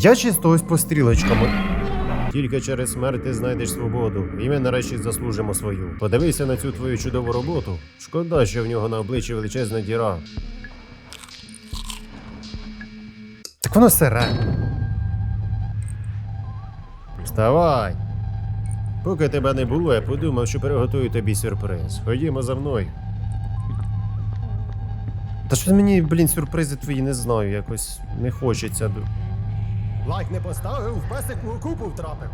Я чисто ось по стрілочкам. Тільки через смерть ти знайдеш свободу, і ми нарешті заслужимо свою. Подивися на цю твою чудову роботу. Шкода, що в нього на обличчі величезна діра. Так воно сире. Вставай. Поки тебе не було, я подумав, що приготую тобі сюрприз. Ходімо за мною. Та що мені, блін, сюрпризи твої не знаю, якось не хочеться. Лайк не поставив, в песику купу втрапив.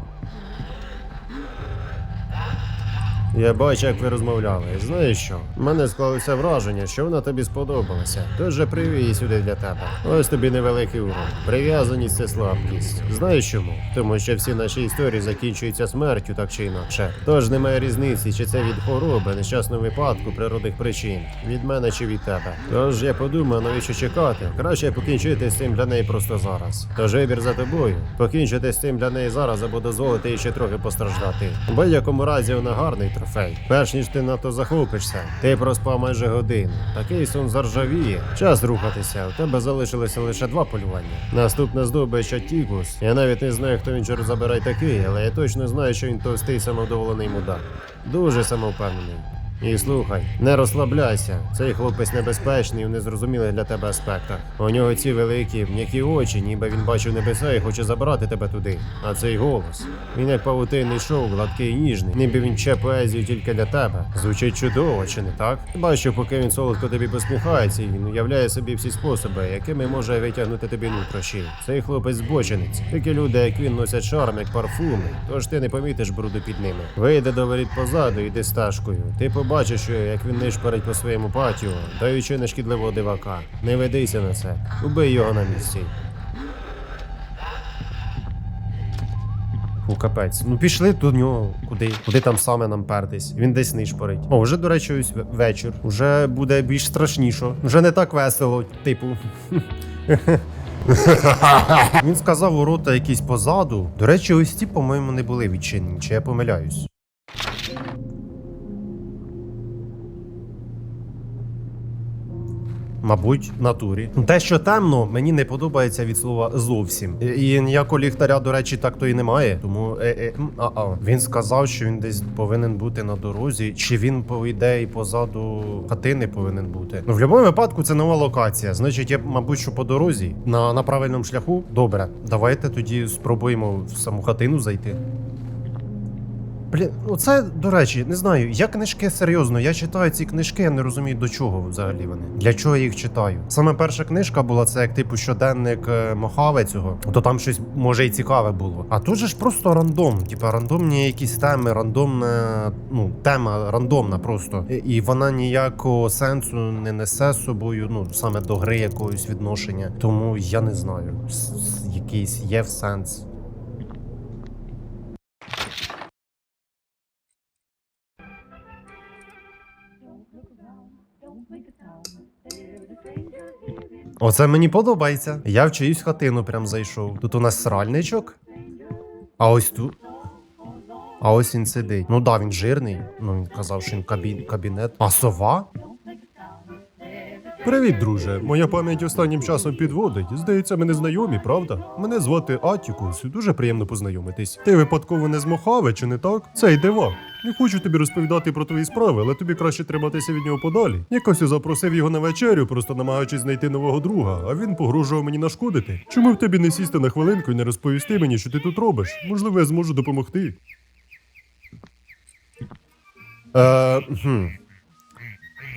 Я бачу, як ви розмовляли. Знаєш що? Мене склалося враження, що вона тобі сподобалася. Тож же сюди для тебе. Ось тобі невеликий урок. Прив'язаність це слабкість. Знаєш чому? Тому що всі наші історії закінчуються смертю, так чи інакше. Тож немає різниці, чи це від хвороби, нещасного випадку, природних причин, від мене чи від тебе. Тож я подумав, навіщо чекати? Краще покінчити з цим для неї просто зараз. Тож вибір за тобою. Покінчити з цим для неї зараз або дозволити їй ще трохи постраждати. У будь-якому разі вона гарний трофей. Перш ніж ти надто захопишся, ти проспав майже годину. Такий сон заржавіє. Час рухатися. У тебе залишилося лише два полювання. Наступне здобич Тікус. Я навіть не знаю, хто він через забирай такий, але я точно знаю, що він товстий самовдоволений мудак. Дуже самовпевнений. І слухай, не розслабляйся. Цей хлопець небезпечний в незрозумілих для тебе аспектах. У нього ці великі м'які очі, ніби він бачив небеса і хоче забрати тебе туди. А цей голос. Він як павутинний шоу, гладкий і ніжний, ніби він че поезію тільки для тебе. Звучить чудово, чи не так? Бачу, поки він солодко тобі посміхається, і він уявляє собі всі способи, якими може витягнути тобі нутрощі. Цей хлопець збочинець. Такі люди, як він, носять шарм, як парфуми, тож ти не помітиш бруду під ними. Вийде до воріт позаду, іди стежкою. Ти побачиш, що як він нишпарить по своєму патіо, даючи нешкідливого дивака. Не ведися на це. Убий його на місці. Фу, капець. Ну пішли до нього. Куди? Куди там саме нам пертись? Він десь нишпорить. О, вже, до речі, ось вечір. Уже буде більш страшніше. Вже не так весело, типу. Він сказав ворота якісь позаду. До речі, ось ті, по-моєму, не були відчинені, чи я помиляюсь. Мабуть, натурі. Те, що темно, мені не подобається від слова зовсім. І, і ніякого ліхтаря, до речі, так то і немає. Тому е, е, а, а. він сказав, що він десь повинен бути на дорозі, чи він по ідеї позаду хатини повинен бути. Ну в будь-якому випадку це нова локація. Значить, я, мабуть, що по дорозі на, на правильному шляху. Добре, давайте тоді спробуємо в саму хатину зайти. Блін, ну це, до речі, не знаю. Я книжки серйозно, я читаю ці книжки, я не розумію до чого взагалі вони. Для чого я їх читаю? Саме перша книжка була це як типу щоденник е, Мохаве цього, то там щось може і цікаве було. А тут же ж просто рандом. Типа рандомні якісь теми, рандомна, ну, тема рандомна просто. І, і вона ніякого сенсу не несе з собою, ну саме до гри якогось відношення. Тому я не знаю. Якийсь є в сенс. Оце мені подобається. Я в чиюсь хатину прям зайшов. Тут у нас сральничок. А ось тут. А ось він сидить. Ну да, він жирний. Ну він казав, що він кабін, кабінет. А сова? Привіт, друже. Моя пам'ять останнім часом підводить. Здається, ми не знайомі, правда? Мене звати Атікус. Дуже приємно познайомитись. Ти випадково не з Мохаве, чи не так? Це й дива. Не хочу тобі розповідати про твої справи, але тобі краще триматися від нього подалі. Якось я запросив його на вечерю, просто намагаючись знайти нового друга, а він погрожував мені нашкодити. Чому б тобі не сісти на хвилинку і не розповісти мені, що ти тут робиш? Можливо, я зможу допомогти. Е.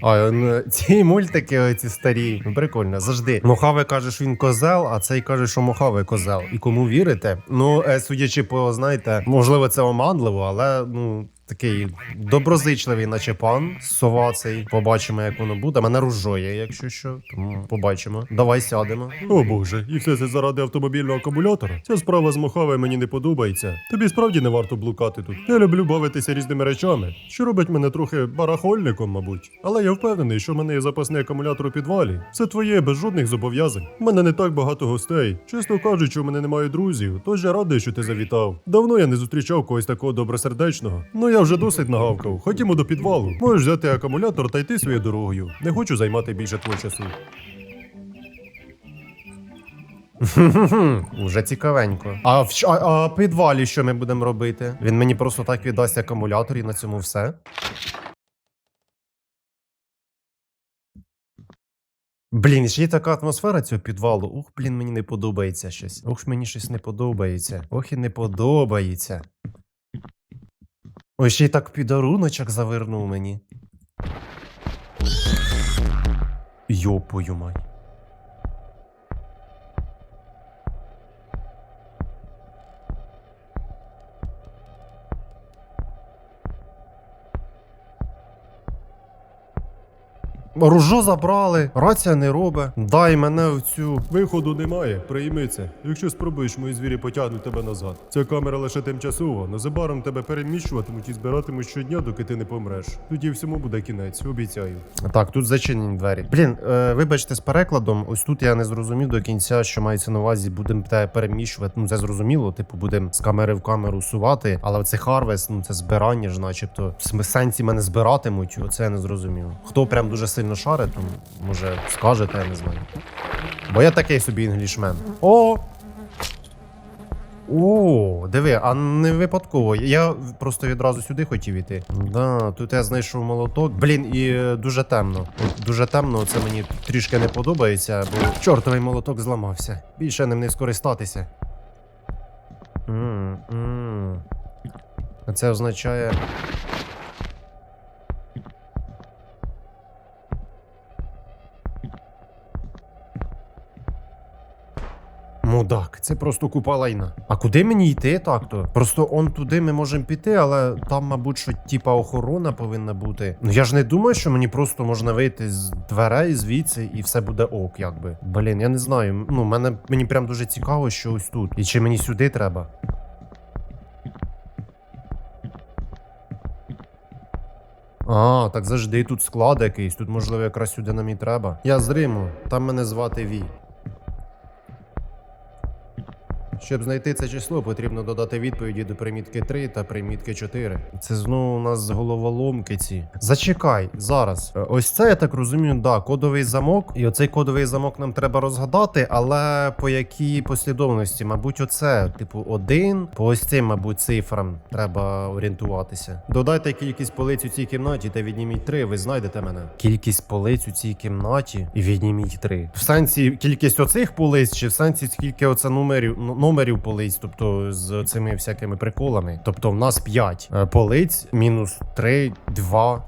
А, ну, ці мультики, оці старі, ну прикольно, завжди. Мохаве каже, що він козел, а цей каже, що Мохаве козел. І кому вірите? Ну, е, судячи по, знаєте, можливо, це оманливо, але ну. Такий доброзичливий, наче пан сова цей. Побачимо, як воно буде. Мене ружоє, якщо що. Тому побачимо. Давай сядемо. О боже, і все це заради автомобільного акумулятора. Ця справа з Мохаве мені не подобається. Тобі справді не варто блукати тут. Я люблю бавитися різними речами, що робить мене трохи барахольником, мабуть. Але я впевнений, що в мене є запасний акумулятор у підвалі. Це твоє без жодних зобов'язань. У мене не так багато гостей. Чесно кажучи, у мене немає друзів, тож я радий, що ти завітав. Давно я не зустрічав когось такого добросердечного. Ну я вже досить нагавкав. Ходімо до підвалу. Можеш взяти акумулятор та йти своєю дорогою. Не хочу займати більше твого часу. Уже цікавенько. А в а, а підвалі що ми будемо робити? Він мені просто так віддасть акумулятор і на цьому все. Блін, ще є така атмосфера цього підвалу. Ух, блін, мені не подобається щось. Ух, мені щось не подобається. Ох, і не подобається. Ой, ще й так підаруночок завернув мені. Йопою мать. Ружо забрали, рація не робить. Дай мене в цю. Виходу немає, прийми це. Якщо спробуєш, мої звірі потягнуть тебе назад. Ця камера лише тимчасово, незабаром тебе переміщуватимуть і збиратимуть щодня, доки ти не помреш. Тоді всьому буде кінець, обіцяю. Так, тут зачинені двері. Блін, е, вибачте з перекладом. Ось тут я не зрозумів до кінця, що мається на увазі, будемо те переміщувати. Ну це зрозуміло, типу, будемо з камери в камеру сувати. Але це харвест, ну це збирання ж, начебто. В сенсі мене збиратимуть. Оце я не зрозумів. Хто прям дуже сильно шарить, то може скажете, я не знаю. Бо я такий собі інглішмен. О! О, диви, а не випадково. Я просто відразу сюди хотів іти. Да, тут я знайшов молоток. Блін, і е, дуже темно. Дуже темно, це мені трішки не подобається, бо чортовий молоток зламався. Більше ним не скористатися. М-м. А це означає. Мудак, це просто купа лайна. А куди мені йти так-то? Просто он туди ми можемо піти, але там, мабуть, що типа охорона повинна бути. Ну я ж не думаю, що мені просто можна вийти з дверей звідси і все буде ок, якби. Блін, я не знаю. Ну, мене мені прям дуже цікаво, що ось тут. І чи мені сюди треба? А, так завжди тут склад якийсь. Тут, можливо, якраз сюди нам і треба. Я з Риму, там мене звати Ві. Щоб знайти це число, потрібно додати відповіді до примітки 3 та примітки 4. Це знову у нас головоломки ці. Зачекай, зараз. Е, Ось це, я так розумію, да, кодовий замок. І оцей кодовий замок нам треба розгадати, але по якій послідовності? Мабуть, оце, типу, один. По ось цим, мабуть, цифрам треба орієнтуватися. Додайте кількість полиць у цій кімнаті та відніміть 3, ви знайдете мене. Кількість полиць у цій кімнаті і відніміть 3. В сенсі кількість оцих полиць, чи в сенсі скільки оце номерів, ну, номерів полиць, тобто з цими всякими приколами. Тобто в нас 5 полиць, мінус 3, 2.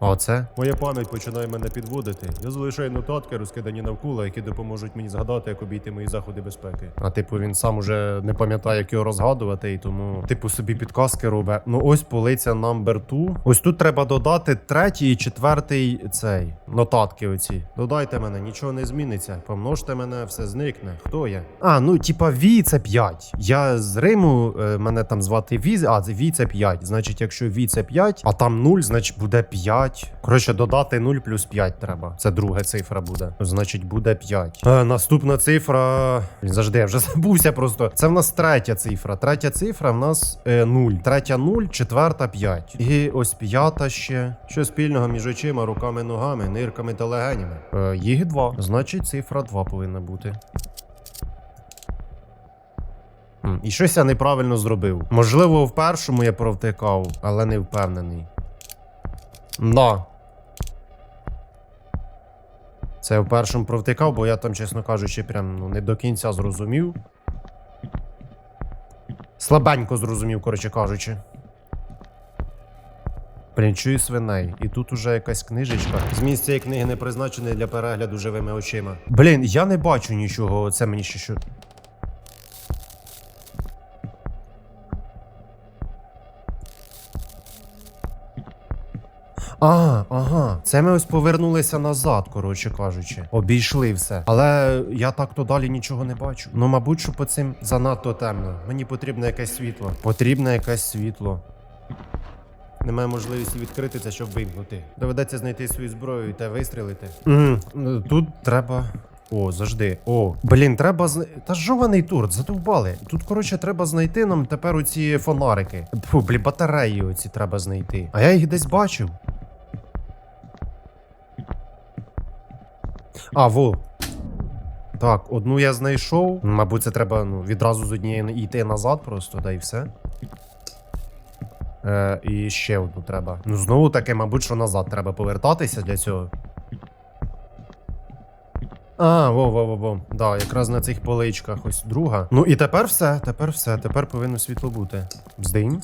Оце? Моя пам'ять починає мене підводити. Я залишаю нотатки, розкидані навколо, які допоможуть мені згадати, як обійти мої заходи безпеки. А типу він сам уже не пам'ятає, як його розгадувати, і тому типу собі підказки робить. Ну ось полиця number 2. Ось тут треба додати третій і четвертий цей нотатки. Оці. Додайте мене, нічого не зміниться. Помножте мене, все зникне. Хто я? А, ну типа Ві це 5. Я з Риму, е, мене там звати Ві, а це Ві це 5. Значить, якщо Ві це 5, а там 0, значить буде 5. Коротше, додати 0 плюс 5 треба. Це друга цифра буде. Значить, буде 5. Е, наступна цифра. Блін, Завжди, я вже забувся просто. Це в нас третя цифра. Третя цифра в нас е, 0. Третя 0, четверта 5. І ось п'ята ще. Що спільного між очима, руками, ногами, нирками та легенями. Е, їх 2. Значить, цифра 2 повинна бути. І щось я неправильно зробив. Можливо, в першому я провтикав, але не впевнений. Да. Це в першому провтикав, бо я там, чесно кажучи, прям ну, не до кінця зрозумів. Слабенько зрозумів, коротше кажучи. Блін, чую свиней. І тут уже якась книжечка. Зміст цієї книги не призначений для перегляду живими очима. Блін, я не бачу нічого. Це мені ще що. А, ага, це ми ось повернулися назад, коротше кажучи. Обійшли все. Але я так то далі нічого не бачу. Ну, мабуть, що по цим занадто темно. Мені потрібне якесь світло. Потрібне якесь світло. Немає можливості відкрити це, щоб вимкнути. Доведеться знайти свою зброю та вистрілити. Угу. Тут треба. О, завжди. О, блін, треба зна... Та жований турт, задовбали. Тут, коротше, треба знайти нам тепер оці фонарики. Фу, блін, батареї оці треба знайти. А я їх десь бачив. А, во. Так, одну я знайшов. Мабуть, це треба ну, відразу з однієї йти назад просто, да і все. Е, і ще одну треба. Ну, знову таки, мабуть, що назад треба повертатися для цього. А, во, во, во, во. Да, якраз на цих поличках ось друга. Ну і тепер все, тепер все, тепер повинно світло бути. Бздинь.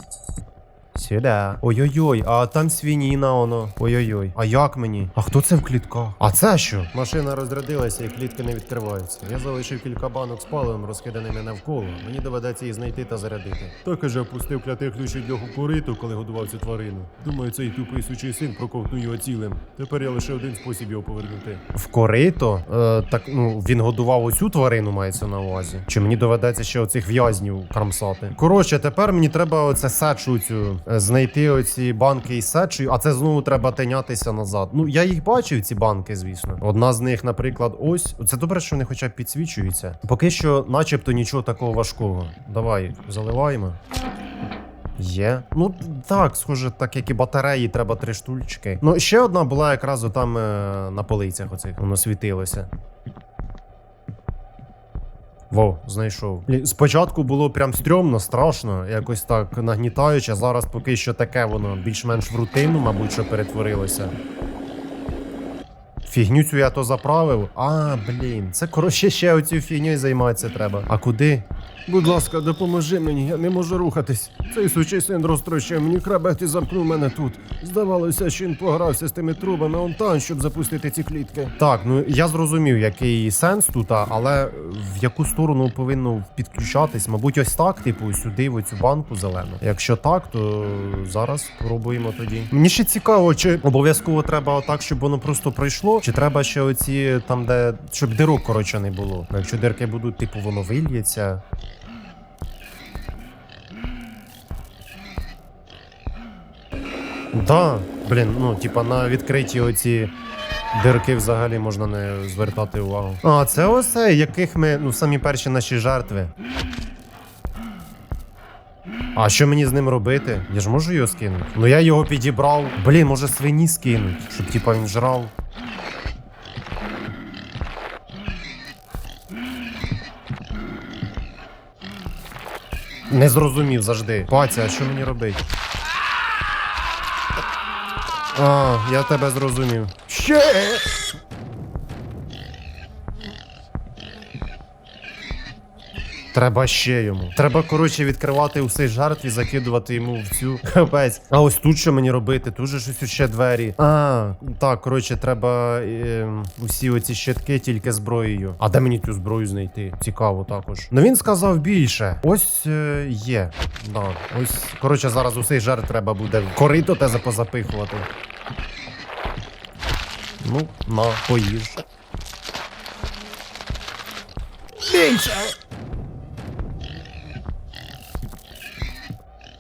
Сюда. Ой-ой-ой, а там свініна воно. Ой-ой-ой. А як мені? А хто це в клітках? А це що? Машина розрядилася і клітки не відкриваються. Я залишив кілька банок з паливом, розкиданими навколо. Мені доведеться їх знайти та зарядити. Також я опустив клятий ключ від льоху кориту, коли годував цю тварину. Думаю, цей тупий сучий син проковтнув його цілим. Тепер є лише один спосіб його повернути. В корито? Е, так ну він годував оцю тварину, мається на увазі. Чи мені доведеться ще оцих в'язнів крамсати? Коротше, тепер мені треба оце сечу цю знайти оці банки із сечею, а це знову треба тинятися назад. Ну я їх бачив, ці банки, звісно. Одна з них, наприклад, ось. Це добре, що вони хоча б підсвічуються. Поки що, начебто, нічого такого важкого. Давай, заливаємо. Є. Ну так, схоже, так як і батареї, треба три штучки. Ну, ще одна була якраз отам е, на полицях оцих, воно світилося. Во, знайшов. Спочатку було прям стрьомно, страшно, якось так нагнітаюче. Зараз поки що таке воно більш-менш в рутину, мабуть, що перетворилося. Фігню цю я то заправив. А, блін, це коротше ще оцю фігню займатися треба. А куди? Будь ласка, допоможи мені, я не можу рухатись. Цей сучий син розтрощив мені хребет і замкнув мене тут. Здавалося, що він погрався з тими трубами он там, щоб запустити ці клітки. Так, ну я зрозумів, який сенс тут, але в яку сторону повинно підключатись? Мабуть, ось так, типу, сюди, в цю банку зелену. Якщо так, то зараз пробуємо тоді. Мені ще цікаво, чи обов'язково треба отак, щоб воно просто пройшло, чи треба ще оці там, де щоб дирок коротше не було. Якщо дирки будуть, типу, воно вильється. Да, блін, ну, типа на відкриті оці дирки взагалі можна не звертати увагу. А, це оце, яких ми, ну, самі перші наші жертви. А що мені з ним робити? Я ж можу його скинути? Ну я його підібрав. Блін, може свині скинуть, щоб типа він жрав. Не зрозумів завжди. Паця, а що мені робити? А, я тебе зрозумів. Ще! Треба ще йому. Треба, коротше, відкривати усе жертв і закидувати йому в цю капець. А ось тут що мені робити? Тут же щось ще двері. А, так, коротше, треба е, усі оці щитки тільки зброєю. А де мені цю зброю знайти? Цікаво також. Ну він сказав більше. Ось е, є. Да, ось. Коротше, зараз усей жертв треба буде корито те позапихувати. Ну, на, поїж. Більше!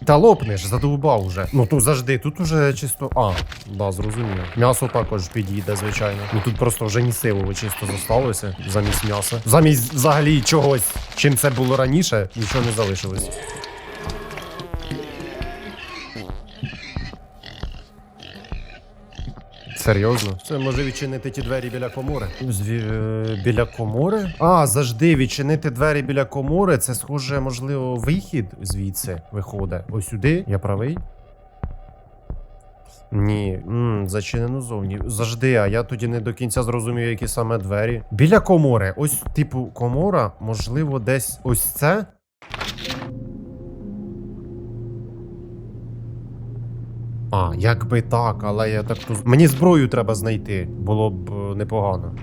Та лопнеш, задовбав уже. Ну тут завжди, тут уже чисто. А, да, зрозуміло. М'ясо також підійде, звичайно. Ну тут просто вже ні силово чисто зосталося замість м'яса. Замість взагалі чогось, чим це було раніше, нічого не залишилось. Серйозно? Це може відчинити ті двері біля комори. Зві... е, Біля комори? А, завжди відчинити двері біля комори. Це схоже, можливо, вихід звідси виходить. Ось сюди. Я правий? Ні, м, зачинено зовні. Завжди, а я тоді не до кінця зрозумів, які саме двері. Біля комори. Ось, типу, комора, можливо, десь ось це. А, якби так, але я так тут. Мені зброю треба знайти. Було б е, непогано.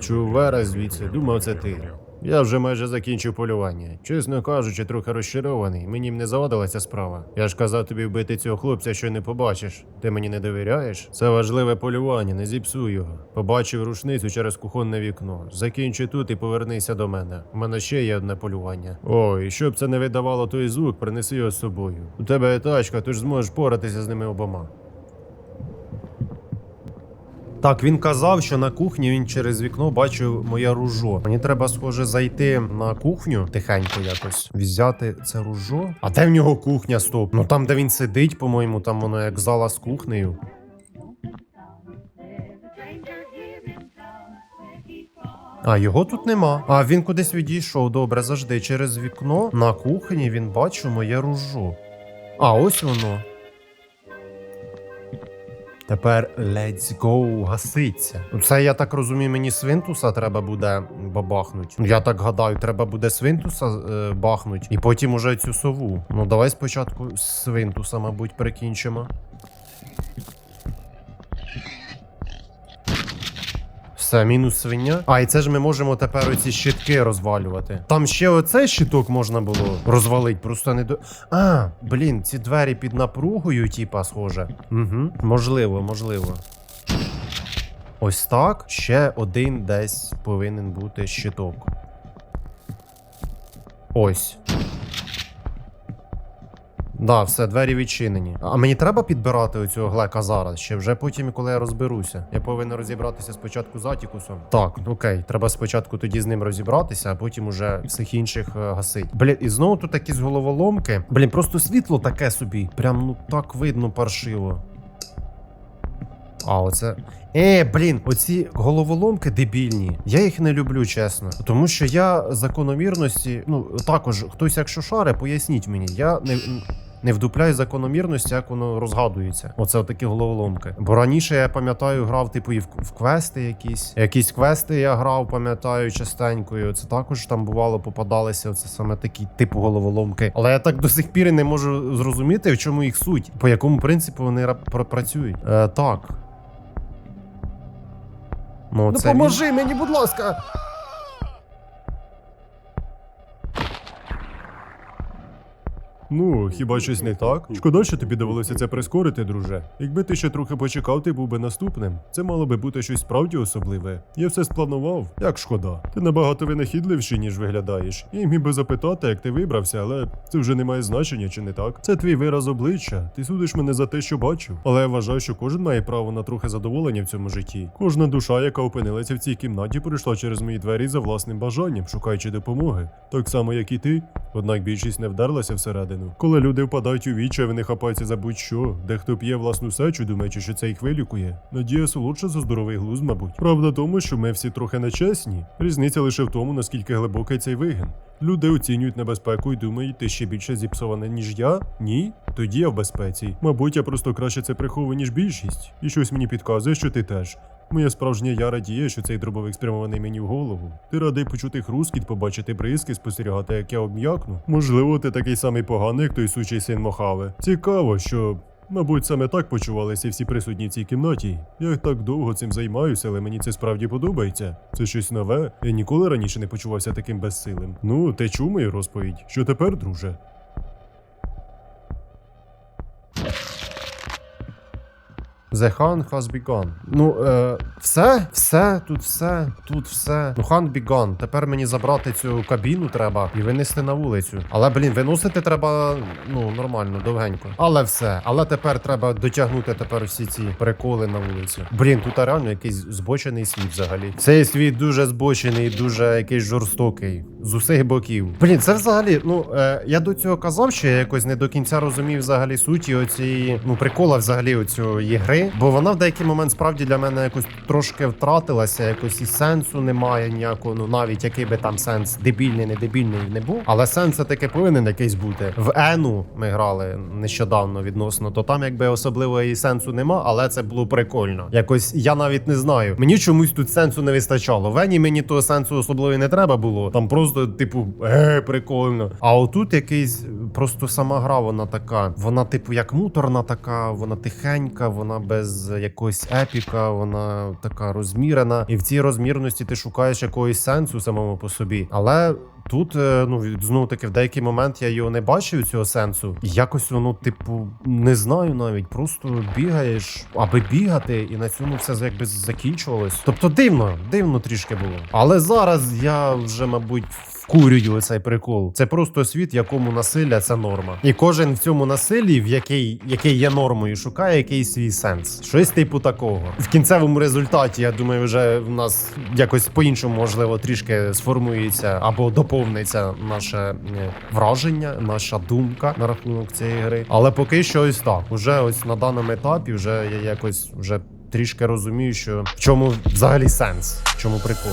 Чувера звідси, думав, це ти. Я вже майже закінчив полювання. Чесно кажучи, трохи розчарований. Мені б не завадила ця справа. Я ж казав тобі вбити цього хлопця, що не побачиш. Ти мені не довіряєш? Це важливе полювання, не зіпсуй його. Побачив рушницю через кухонне вікно. Закінчи тут і повернися до мене. У мене ще є одне полювання. Ой, щоб це не видавало той звук, принеси його з собою. У тебе є тачка, тож зможеш поратися з ними обома. Так, він казав, що на кухні він через вікно бачив моє ружо. Мені треба, схоже, зайти на кухню тихенько якось. Взяти це ружо. А де в нього кухня, стоп? Ну там, де він сидить, по-моєму, там воно як зала з кухнею. А його тут нема. А він кудись відійшов. Добре, завжди через вікно на кухні він бачив моє ружо. А ось воно. Тепер let's go гаситься. Це я так розумію, мені свинтуса треба буде бабахнуть. Ну, Я так гадаю, треба буде свинтуса е, бахнуть, і потім уже цю сову. Ну давай спочатку свинтуса, мабуть, прикінчимо. Все, мінус свиня. А, і це ж ми можемо тепер оці щитки розвалювати. Там ще оцей щиток можна було розвалити, просто не до. А, блін, ці двері під напругою, типа, схоже. Угу. Можливо, можливо. Ось так. Ще один десь повинен бути щиток. Ось. Да, все, двері відчинені. А мені треба підбирати оцього глека зараз, ще вже потім, коли я розберуся. Я повинен розібратися спочатку з Атікусом. Так, окей, треба спочатку тоді з ним розібратися, а потім уже всіх інших е, гасить. Блін, і знову тут такі з головоломки. Блін, просто світло таке собі. Прям ну так видно паршиво. А, оце. Е, блін, оці головоломки дебільні. Я їх не люблю, чесно. Тому що я закономірності, ну також хтось, якщо шаре, поясніть мені. Я не. Не вдупляю закономірності, як воно розгадується. Оце такі головоломки. Бо раніше я пам'ятаю, грав типу і в, квести якісь. Якісь квести я грав, пам'ятаю частенько. Це також там бувало попадалися. Оце саме такі типу головоломки. Але я так до сих пір не можу зрозуміти, в чому їх суть, по якому принципу вони ра- пр- працюють. Е, так. Ну, це він. мені, будь ласка. Ну, хіба щось не так? Шкода, що тобі довелося це прискорити, друже. Якби ти ще трохи почекав, ти був би наступним. Це мало би бути щось справді особливе. Я все спланував. Як шкода. Ти набагато винахідливіший, ніж виглядаєш. І міг би запитати, як ти вибрався, але це вже не має значення, чи не так? Це твій вираз обличчя. Ти судиш мене за те, що бачив. Але я вважаю, що кожен має право на трохи задоволення в цьому житті. Кожна душа, яка опинилася в цій кімнаті, прийшла через мої двері за власним бажанням, шукаючи допомоги. Так само, як і ти. Однак більшість не вдерлася всередину. Коли люди впадають у віччя, вони хапаються за будь-що. Дехто п'є власну сечу, думаючи, що це їх вилікує. Надія солодша за здоровий глузд, мабуть. Правда тому, що ми всі трохи нечесні. Різниця лише в тому, наскільки глибокий цей вигін. Люди оцінюють небезпеку і думають, ти ще більше зіпсоване, ніж я? Ні? Тоді я в безпеці. Мабуть, я просто краще це приховую, ніж більшість. І щось мені підказує, що ти теж. Моє справжнє я радіє, що цей дробовик спрямований мені в голову. Ти радий почути хрускіт, побачити бризки, спостерігати, як я обм'якну. Можливо, ти такий самий поганий, як той сучий син Мохаве. Цікаво, що. Мабуть, саме так почувалися всі присутні в цій кімнаті. Я так довго цим займаюся, але мені це справді подобається. Це щось нове. Я ніколи раніше не почувався таким безсилим. Ну, ти чув мою розповідь. Що тепер, друже? The Hunt has begun. Ну, е, все, все, тут все, тут все. Ну, Hunt begun. Тепер мені забрати цю кабіну треба і винести на вулицю. Але, блін, виносити треба, ну, нормально, довгенько. Але все. Але тепер треба дотягнути тепер всі ці приколи на вулицю. Блін, тут реально якийсь збочений світ взагалі. Цей світ дуже збочений, дуже якийсь жорстокий. З усіх боків. Блін, це взагалі, ну, е, я до цього казав, що я якось не до кінця розумів взагалі суті оцієї, ну, прикола взагалі оцієї гри. Бо вона в деякий момент справді для мене якось трошки втратилася, якось і сенсу немає ніякого. Ну навіть який би там сенс дебільний, не дебільний не був. Але сенс таки повинен якийсь бути. В Ену ми грали нещодавно відносно, то там якби особливо і сенсу нема, але це було прикольно. Якось я навіть не знаю. Мені чомусь тут сенсу не вистачало. В Ені мені того сенсу особливо не треба було. Там просто, типу, е, прикольно. А отут якийсь просто сама гра, вона така. Вона, типу, як муторна така, вона тихенька, вона без якогось епіка, вона така розмірена. І в цій розмірності ти шукаєш якогось сенсу самому по собі. Але тут, е, ну знову таки, в деякий момент я його не бачив цього сенсу. Якось воно, типу, не знаю навіть. Просто бігаєш, аби бігати, і на цьому все якби закінчувалось. Тобто дивно, дивно трішки було. Але зараз я вже, мабуть. Вкурюю цей прикол. Це просто світ, якому насилля це норма. І кожен в цьому насиллі, в який, який є нормою, шукає якийсь свій сенс. Щось типу такого. В кінцевому результаті, я думаю, вже в нас якось по-іншому, можливо, трішки сформується або доповниться наше е, враження, наша думка на рахунок цієї гри. Але поки що ось так. Уже ось на даному етапі, вже я якось вже трішки розумію, що в чому взагалі сенс, в чому прикол.